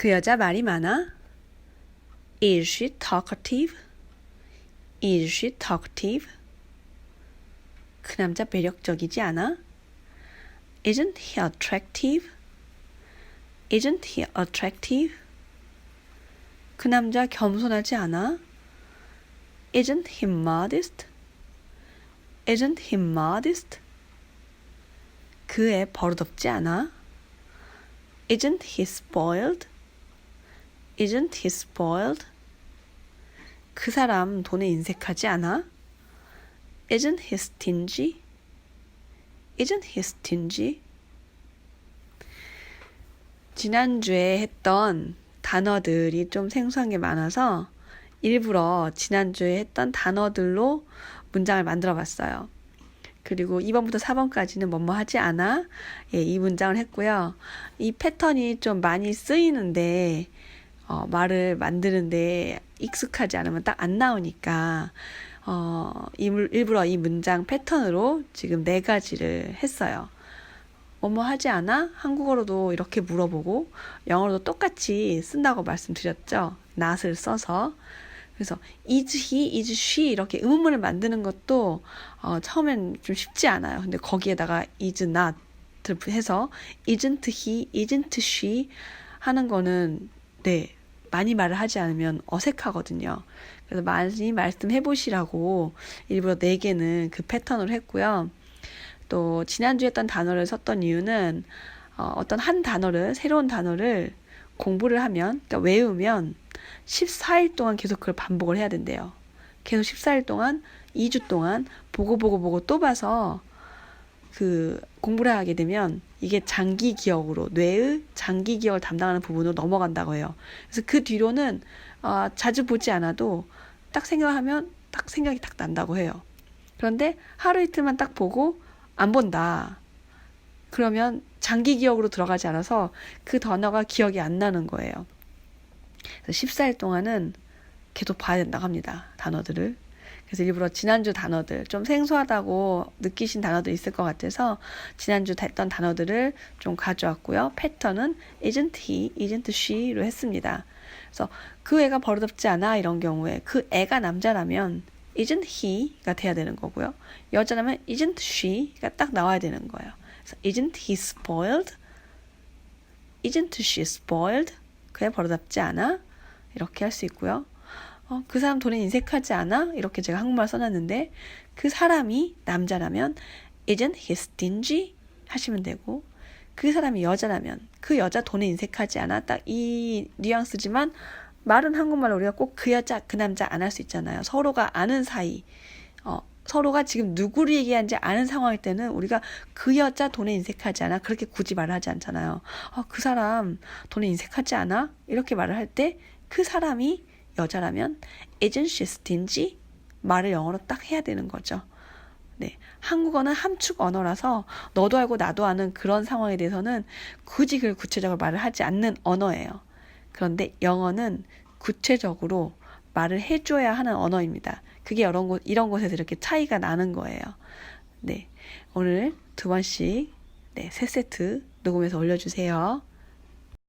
그 여자 말이 많아? Is she talkative? Is she talkative? 그 남자 매력적이지 않아? Isn't he attractive? Isn't he attractive? 그 남자 겸손하지 않아? Isn't he modest? Isn't he modest? 그 애 버릇없지 않아? Isn't he spoiled? Isn't he spoiled? 그 사람 돈에 인색하지 않아? Isn't he stingy? Isn't he stingy? 지난주에 했던 단어들이 좀 생소한 게 많아서 일부러 지난주에 했던 단어들로 문장을 만들어 봤어요. 그리고 2번부터 4번까지는 뭐뭐 하지 않아? 예, 이 문장을 했고요. 이 패턴이 좀 많이 쓰이는데, 어, 말을 만드는데 익숙하지 않으면 딱 안 나오니까, 어, 일부러 이 문장 패턴으로 지금 네 가지를 했어요. 뭐뭐 하지 않아? 한국어로도 이렇게 물어보고, 영어로도 똑같이 쓴다고 말씀드렸죠. not을 써서. 그래서 is he, is she 이렇게 의문문을 만드는 것도 어, 처음엔 좀 쉽지 않아요. 근데 거기에다가 is not 해서 isn't he, isn't she 하는 거는 네 많이 말을 하지 않으면 어색하거든요. 그래서 많이 말씀해 보시라고 일부러 네 개는 그 패턴으로 했고요. 또 지난주에 했던 단어를 썼던 이유는 어, 어떤 한 단어를 새로운 단어를 공부를 하면 그러니까 외우면 14일 동안 계속 그걸 반복을 해야 된대요. 계속 14일 동안 2주 동안 보고 보고 보고 또 봐서 그 공부를 하게 되면 이게 장기 기억으로 뇌의 장기 기억을 담당하는 부분으로 넘어간다고 해요. 그래서 그 뒤로는 어, 자주 보지 않아도 딱 생각하면 딱 생각이 딱 난다고 해요. 그런데 하루 이틀만 딱 보고 안 본다. 그러면 장기 기억으로 들어가지 않아서 그 단어가 기억이 안 나는 거예요. 그래서 14일 동안은 계속 봐야 된다고 합니다. 단어들을. 그래서 일부러 지난주 단어들, 좀 생소하다고 느끼신 단어도 있을 것 같아서 지난주 했던 단어들을 좀 가져왔고요. 패턴은 isn't he, isn't she로 했습니다. 그래서 그 애가 버릇없지 않아 이런 경우에 그 애가 남자라면 isn't he가 돼야 되는 거고요. 여자라면 isn't she가 딱 나와야 되는 거예요. 그래서 isn't he spoiled? isn't she spoiled? 그애 버릇없지 않아? 이렇게 할 수 있고요. 어, 그 사람 돈에 인색하지 않아? 이렇게 제가 한국말 써놨는데 그 사람이 남자라면 isn't he stingy? 하시면 되고 그 사람이 여자라면 그 여자 돈에 인색하지 않아? 딱 이 뉘앙스지만 말은 한국말로 우리가 꼭 그 여자 그 남자 안 할 수 있잖아요. 서로가 아는 사이 어, 서로가 지금 누구를 얘기하는지 아는 상황일 때는 우리가 그 여자 돈에 인색하지 않아? 그렇게 굳이 말을 하지 않잖아요. 어, 그 사람 돈에 인색하지 않아? 이렇게 말을 할 때 그 사람이 여자라면 isn't she? 말을 영어로 딱 해야 되는 거죠. 네. 한국어는 함축 언어라서 너도 알고 나도 아는 그런 상황에 대해서는 굳이 그 구체적으로 말을 하지 않는 언어예요. 그런데 영어는 구체적으로 말을 해줘야 하는 언어입니다. 그게 이런 곳, 이런 곳에서 이렇게 차이가 나는 거예요. 네. 오늘 두 번씩, 네, 세 세트 녹음해서 올려주세요.